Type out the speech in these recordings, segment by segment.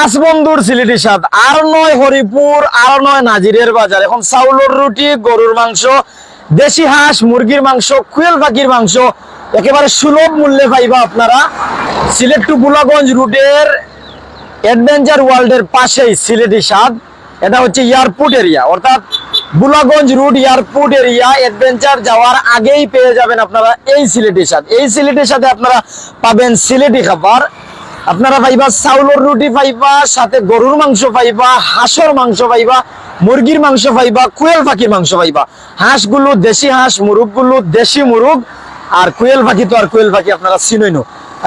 পাঁচ বন্ধুর সিলেটি স্বাদ। আর নয় হরিপুর, আর নয় নাজিরের বাজার। এখন চাউলের রুটি, গরুর মাংস, দেশি হাঁস, মুরগির মাংস কুয়েল পাখির মাংস, একেবারে সুলভ মূল্যে পাইবা আপনারা সিলেট টু বুলাগঞ্জ রুটের অ্যাডভেঞ্চার ওয়ার্ল্ডের পাশেই সিলেটি স্বাদ। এটা হচ্ছে এয়ারপোর্ট এরিয়া। অর্থাৎ Bulaganj route airport area adventure যাওয়ার আগেই পেয়ে যাবেন আপনারা এই সিলেটির স্বাদ। এই সিলেটির সাথে আপনারা পাবেন সিলেটি খাবার। আপনারা পাইবা চাউলের রুটি পাইবা, সাথে গরুর মাংস পাইবা হাঁসের মাংস পাইবা মুরগির মাংস পাইবা, কুয়েল পাখির মাংস পাইবা। হাঁসগুলো দেশি হাঁস মুরগগুলো দেশি মুরগ আর কুয়েল পাখি তো আর কুয়েল পাখি আপনারা চিনই নো।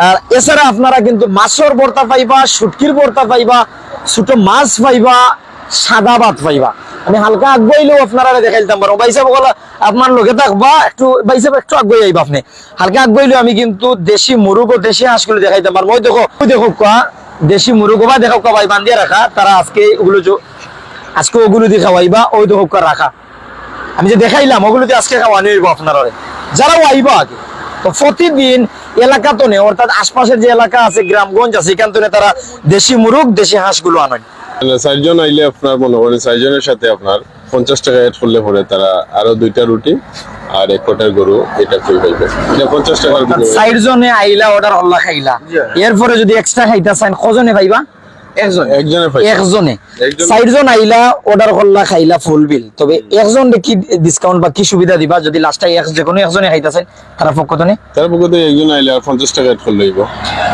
আর এছাড়া আপনারা কিন্তু মাছের ভর্তা পাইবা শুটকির ভর্তা পাইবা, ছোট মাছ পাইবা, সাদা ভাত পাইবা। আমি হালকা আগুয়াইলেও আপনারা দেখাইতাম পারো। বাইসাব বলা, আপনার লোকে থাকবা, একটু বাইসাব একটু আগুয়াই আইবা আপনি। হালকা আগুয়াইলেও আমি কিন্তু দেশি মুরগ ও দেশি হাঁসগুলো দেখাইতাম পারব ওই দেখো দেখো কা, দেশি মুরগ বা দেখো কা ভাই বান্ধিয়ে রাখা। তারা আজকে ওগুলো আজকে ওগুলো দিয়ে খাওয়াইবা, ওই দেখো কা রাখা। আমি যে দেখাইলাম, ওগুলো দিয়ে আজকে খাওয়ানো হইব আপনারা যারাও আইবা আগে। তো প্রতিদিন এলাকা তো নেই, অর্থাৎ আশপাশের যে এলাকা আছে, গ্রামগঞ্জ আছে, এখান থেকে তারা দেশি মুরগ, দেশি হাঁসগুলো আনেন। চারজন আইলে আপনার মনে করেন চারজনের সাথে আপনার পঞ্চাশ টাকা এড করলে পরে তারা আরও দুইটা রুটি আর এক কোটার গরু এটা ফ্রি পাইবে এটা পঞ্চাশ টাকার। আইলা অর্ডার খাইলা। এরপরে যদি এক্সট্রা খাইতা চাইন কজনে পাইবা? একজন। একজনের পাইবে। একজনে। একজন- আইলা অর্ডার করলা খাইলা ফুল বিল তবে একজন কি ডিসকাউন্ট বা কি সুবিধা দিবা? যদি লাস্টে এক যে কোনো একজনে খাইতাছেন তারা পক্ষ থেকে তার পক্ষে একজন আইলে আর পঞ্চাশ টাকা এড করলে হইব।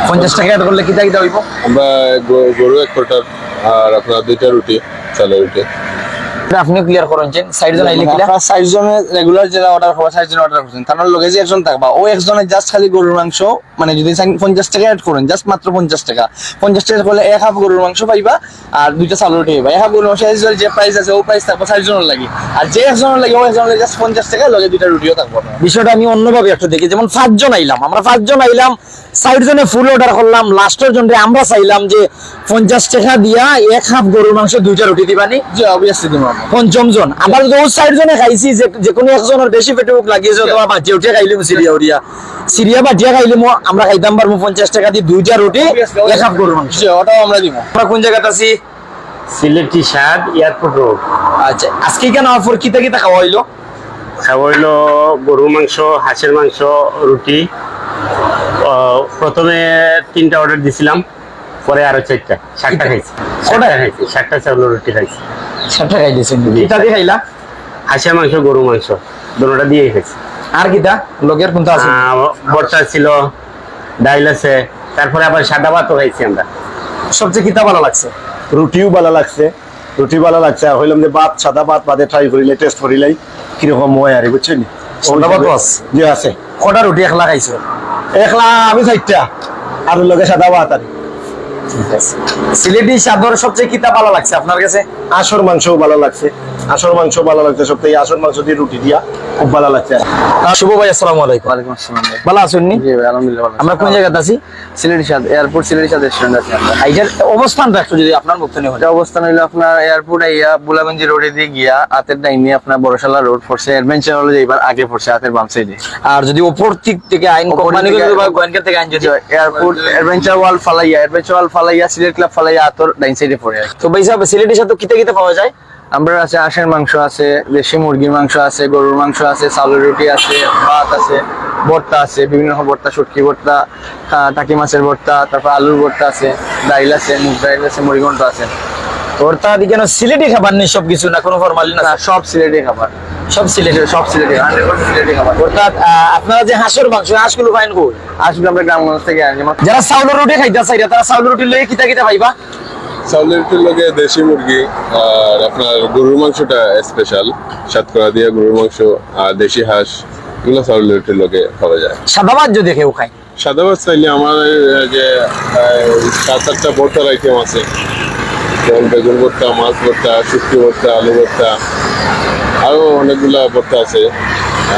পঞ্চাশ টাকা add করলে কিতা কিতা হইব? আমরা গরু এক কোটার আর আপনার দুইটা রুটি চালের রুটি। আপনি ক্লিয়ার করেন সাইড জন আইলে কিলা আপনার ষাট জনের রেগুলার যেটা অর্ডার করবা ষাট জন অর্ডার করছেন। তার লগে যে একজন থাকবা ও একজনের জাস্ট খালি গরুর মাংস মানে যদি চান পঞ্চাশ টাকা এড করেন জাস্ট মাত্র পঞ্চাশ টাকা। পঞ্চাশ টাকা করলে এক হাফ গরুর মাংস পাইবা আর দুইটা চাউল রুটি পাইবা। এক হাফ গরুর মাংস যে প্রাইস আছে ও প্রাইস থাকবে ষাট জনের লাগে। আর যে একজনের লাগে ও একজনের জাস্ট পঞ্চাশ টাকা লগে দুইটা রুটিও থাকব। বিষয়টা আমি অন্যভাবে একটু দেখি যেমন পাঁচজন আইলাম। আমরা পাঁচজন আইলাম সাইড জনে ফুল অর্ডার করলাম লাস্টের জন্য আমরা চাইলাম যে পঞ্চাশ টাকা দিয়া এক হাফ গরুর মাংস দুইটা রুটি দিবানি। জি অবভিয়াসলি দিব আমরা পঞ্চম জন আবার যদি ওই জনে খাইছি যে যে কোনো একজনের বেশি পেটে মুখ লাগিয়েছে অথবা বাচ্চা উঠে খাইলিম সিরিয়া উড়িয়া সিরিয়া বাটিয়া খাইলিম আমরা খাইতাম পারব পঞ্চাশ টাকা দিয়ে দুইটা রুটি এক হাফ গরুর মাংস। ওটাও আমরা দিব আমরা কোন জায়গাতে আছি? সিলেটি স্বাদ এয়ারপোর্ট রোড আচ্ছা আজকে কেন অফার কিতা কিতা খাওয়া হইল খাওয়া হইল গরুর মাংস হাঁসের মাংস রুটি আহ, প্রথমে তিনটা অর্ডার দিছিলাম পরে আরও চারটা ষাটটা খাইছি। ষাটটা খাইছি ষাটটা চাউলের রুটি খাইছি। ষাটটা খাই দিয়েছেন কিতা দিয়ে খাইলা? হাঁসের মাংস গরু মাংস দুটোটা দিয়েই খাইছি। আর কিতা? লোকের কোনটা আছে? ভর্তা ছিল ডাইল আছে তারপরে আবার সাদা ভাতও খাইছি আমরা। সবচেয়ে কিতা ভালো লাগছে? রুটিও ভালো লাগছে রুটি ভালো লাগছে। আর হইলাম যে ভাত সাদা ভাত বাদে ট্রাই করিলে টেস্ট করিলাই কীরকম হয় আর বুঝছেন সাদা ভাতও আছে? জি আছে। কটা রুটি একলা খাইছো? একলা আমি চারটা। আর লগে সাদা ভাত আর। সিলেটি সাদর সবচেয়ে কিতা ভালো লাগছে আপনার কাছে? আসর মাংসও ভালো লাগছে। আসর মাংস ভালো লাগছে সব থেকে আসর মাংস দিয়ে রুটি দিয়া খুব ভালো লাগছে। শুভ ভাই আসসালামু আলাইকুম। ওয়ালাইকুম আসসালাম ভালো আছেন নি? জি আলহামদুলিল্লাহ আমরা কোন জায়গাতে আছি? এয়ারপোর্ট রেস্টুরেন্ট আছে আমরা। এইটার অবস্থানটা একটু যদি আপনার মুখ থেকে এটা অবস্থান হইল আপনার এয়ারপোর্ট আইয়া বুলাগঞ্জি রোডে দিয়ে গিয়া ডাইনে আপনার বড়শালা রোড পড়ছে অ্যাডভেঞ্চার হলো যে এবার আগে পড়ছে হাতের বাম সাইডে আর যদি ওপর দিক থেকে আইন ওপর কোম্পানি থেকে- বা গোয়েনকা থেকে আইন যদি এয়ারপোর্ট অ্যাডভেঞ্চার ওয়াল ফালাইয়া অ্যাডভেঞ্চার ওয়াল ফালাইয়া সিলেট ক্লাব ফালাইয়া হাতর ডাইন সাইডে পড়ে তো ভাই সাহেব সিলেটের সাথে কিতে কিতে পাওয়া যায়? আমরা আছে আঁশের মাংস আছে দেশি মুরগির মাংস আছে গরুর মাংস আছে চাউলের রুটি আছে ভাত আছে ভর্তা আছে বিভিন্ন রকম ভর্তা শুটকি ভর্তা টাকি মাছের ভর্তা তারপর আলুর ভর্তা আছে ডাইল আছে মুগ ডাইল আছে মুড়িঘণ্ট আছে। তোর তা দিকে না সিলেটি খাবার নেই সব কিছু না কোনো ফরমালি না সব সিলেটি খাবার। সব সিলেটের সব সিলেটি সিলেটি খাবার। অর্থাৎ আপনারা যে হাঁসের মাংস হাঁসগুলো ফাইন কই? আসলে আমরা গ্রামগঞ্জ থেকে আনি। যারা চাউলের রুটি খাইতে চাই তারা চাউলের রুটি লয়ে কিতা কিতা পাইবা? চাউলের রুটির লগে দেশি মুরগি আর আপনার গরুর মাংসটা স্পেশাল সাতকরা দিয়ে গরুর মাংস আর দেশি হাঁস এগুলো চাউলের রুটির লগে খাওয়া যায়। সাদা ভাত যদি কেউ খায়? সাদা ভাত চাইলে আমার যে সাত আটটা ভর্তার আইটেম আছে। যেমন বেগুন ভর্তা মাছ ভর্তা শুটকি ভর্তা আলু ভর্তা আরও অনেকগুলা ভর্তা আছে।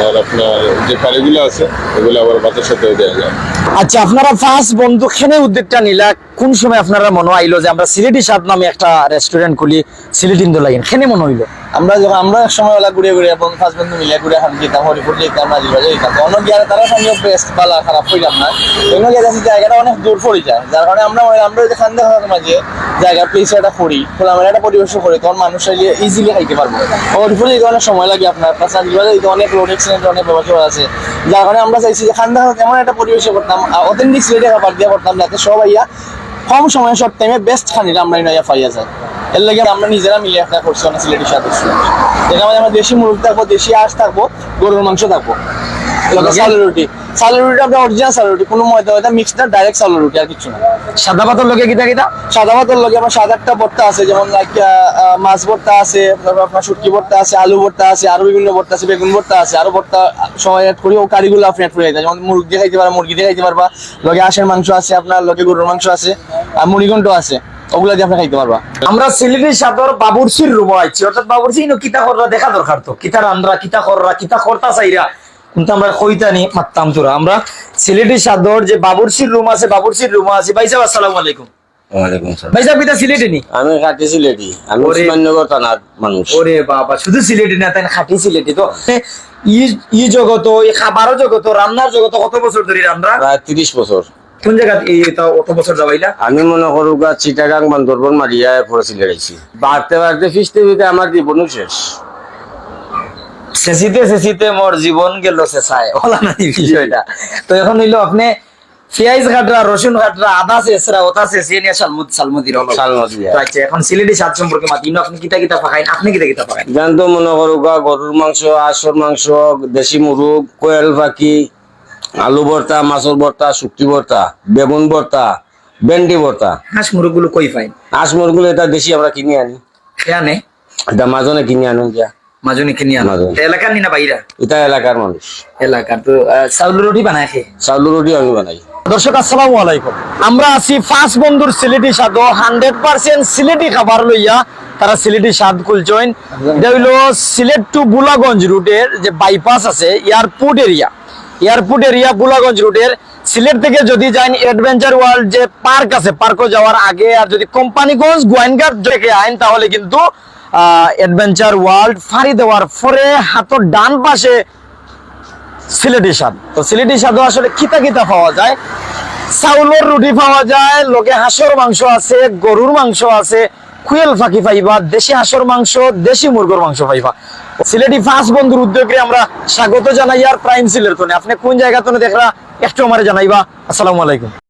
আর আপনার যে কারিগুলো আছে ওগুলো আবার ভাতের সাথেও দেওয়া যায়। আচ্ছা আপনারা ফার্স্ট বন্ধু খেনে উদ্যোগটা নিলা, কোন সময় আপনারা মনে আইলো যে আমরা সিলেটি সাদ নামে একটা রেস্টুরেন্ট খুলি সিলেটিন দোলাইন খেনে মনে হইল? আমরা যখন আমরা এক সময় ওলা ঘুরে ঘুরে এবং ফার্স্ট বন্ধু মিলে ঘুরে হান যেতাম হরিপুর যেতাম নাজিবাজে যেতাম অন্য গিয়ে তারা সঙ্গে বেস্ট বালা খারাপ হইলাম না। অন্য গিয়ে দেখি জায়গাটা অনেক দূর পড়ে যায় যার কারণে আমরা আমরা যদি খান দেখার মাঝে জায়গা প্লেসে একটা করি। খোলা আমরা একটা পরিবেশ করি। তখন মানুষ ইজিলি খাইতে পারব। হরিপুরে যেতে অনেক সময় লাগে আপনার। প্লাস নাজিবাজে যেতে অনেক রোড অ্যাক্সিডেন্ট অনেক ব্যবস্থা আছে। যার কারণে আমরা চাইছি যে খান দেখা এমন একটা পরিবেশে করতাম। অথেন্টিক সিলেটে খাবার দিয়ে করতাম, যাতে সবাই ইয়া কম সময়ে শর্ট টাইমে বেস্ট খানিটা আমরা ইনাইয়া পাইয়া যায়। এর লাগে আমরা নিজেরা মিলে একটা করছি অনেক সিলেটি স্বাদ যেটা আমাদের আমরা দেশি মুরগ থাকব দেশি আঁশ থাকব গরুর মাংস থাকব। এলাকা চালের রুটি। চালের রুটি আপনার অরিজিনাল চালের রুটি কোনো ময়দা ময়দা মিক্সড না ডাইরেক্ট চালের রুটি আর কিছু না। সাদা পাতর লগে কিতা সাদা ভাতের লগে আমার সাদা একটা ভর্তা আছে যেমন লাইক মাছ ভর্তা আছে তারপর আপনার শুটকি ভর্তা আছে আলু ভর্তা আছে আরও বিভিন্ন ভর্তা আছে বেগুন ভর্তা আছে আরও ভর্তা সবাই অ্যাড করি ও কারিগুলো আপনি অ্যাড করে দিতে যেমন মুরগি দিয়ে খাইতে পারবা মুরগি দিয়ে খাইতে পারবা লগে হাঁসের মাংস আছে আপনার লগে গরুর মাংস আছে আর মুড়িঘণ্ট আছে। ওগুলা দিয়ে আপনি খাইতে পারবা। আমরা সিলেটি সাদর বাবুরসির রুম আইছি। অর্থাৎ বাবুরসি ইনো কিতা কররা দেখা দরকার তো। কিতা রান্দ্রা কিতা কররা কিতা করতা চাইরা। কিন্তু আমরা কইতা নি মাত্তাম তোরা। আমরা সিলেটি সাদর যে বাবুরসির রুম আছে বাবুরসির রুম আছে। ভাই সাহেব আসসালামু আলাইকুম। ভাই সাহেব কিতা সিলেটি নি? আমি খাটি সিলেটি। আমি উসমাননগর থানার মানুষ। ওরে বাবা শুধু সিলেটি না তাই খাঁটি সিলেটি তো। ই ই জগত এই খাবারও জগত রান্নার জগত কত বছর ধরে রান্না প্রায় তিরিশ বছর। কোন জায়গা এই তা অত বছর যাবাইলা আমি মনে করো গা চিটাগাং বান্দরবন মারিয়া পরে সিলেটাইছি বাড়তে বাড়তে ফিসতে ফিতে আমার জীবনও শেষ। শেষিতে শেষিতে মোর জীবন গেল শেষায়। ওলা না এই বিষয়টা। তো এখন হইল আপনি পেঁয়াজ কাটরা রসুন কাটরা আদা শেষরা ওটা শেষিয়ে নিয়ে সালমুদ সালমুদির হলো। তো আচ্ছা এখন সিলেটি স্বাদ সম্পর্কে আপনি কিতা কিতা পাকাইন আপনি কিতা কিতা পাকাইন জানতো মনে করো গা গরুর মাংস আঁশর মাংস দেশি মুরগ কোয়েল পাখি আলু ভর্তা মাছের ভর্তা শুক্তি ভর্তা বেগুন ভর্তা ভেন্ডি ভর্তা। হাঁস মুরগুলো কই পাইন হাঁস মুরগুলো এটা দেশি আমরা কিনে আনি। খেয়ানে এটা মাজনে কিনে আনুন দিয়া। মাজনি কিনি আনো। এলাকার নি না বাইরা এটা এলাকার মানুষ। এলাকার। তো চাউল রুটি বানায় খেয়ে চাউল রুটি আমি বানাই। দর্শক আসসালামু আলাইকুম। আমরা আছি ফার্স্ট বন্ধুর সিলেটি স্বাদ হান্ড্রেড পার্সেন্ট সিলেটি খাবার লইয়া তারা সিলেটি স্বাদ খুলছেন এটা হইল সিলেট টু বুলাগঞ্জ রুটের যে বাইপাস আছে airport area airport area Bulaganj রুটের সিলেট থেকে যদি যান অ্যাডভেঞ্চার ওয়ার্ল্ড যে পার্ক আছে, পার্কও যাওয়ার আগে, আর যদি কোম্পানিগঞ্জ গোয়েনঘাট থেকে আইন, তাহলে কিন্তু অ্যাডভেঞ্চার ওয়ার্ল্ড ফাড়ি দেওয়ার পরে হাতের ডান পাশে সিলেটি স্বাদ তো সিলেটি স্বাদও আসলে কিতা কিতা পাওয়া যায়? চাউলের রুটি পাওয়া যায়, লোকে হাঁসের মাংস আছে, গরুর মাংস আছে কুয়েল ফাঁকি পাইবা, দেশি হাঁসের মাংস, দেশি মুরগোর মাংস পাইবা। সিলেটি ফাঁস বন্ধুর উদ্যোগে আমরা স্বাগত জানাই আর প্রাইম সিলের তনে আপনি কোন জায়গা তনে দেখরা একটু আমার জানাইবা। আসসালামু আলাইকুম।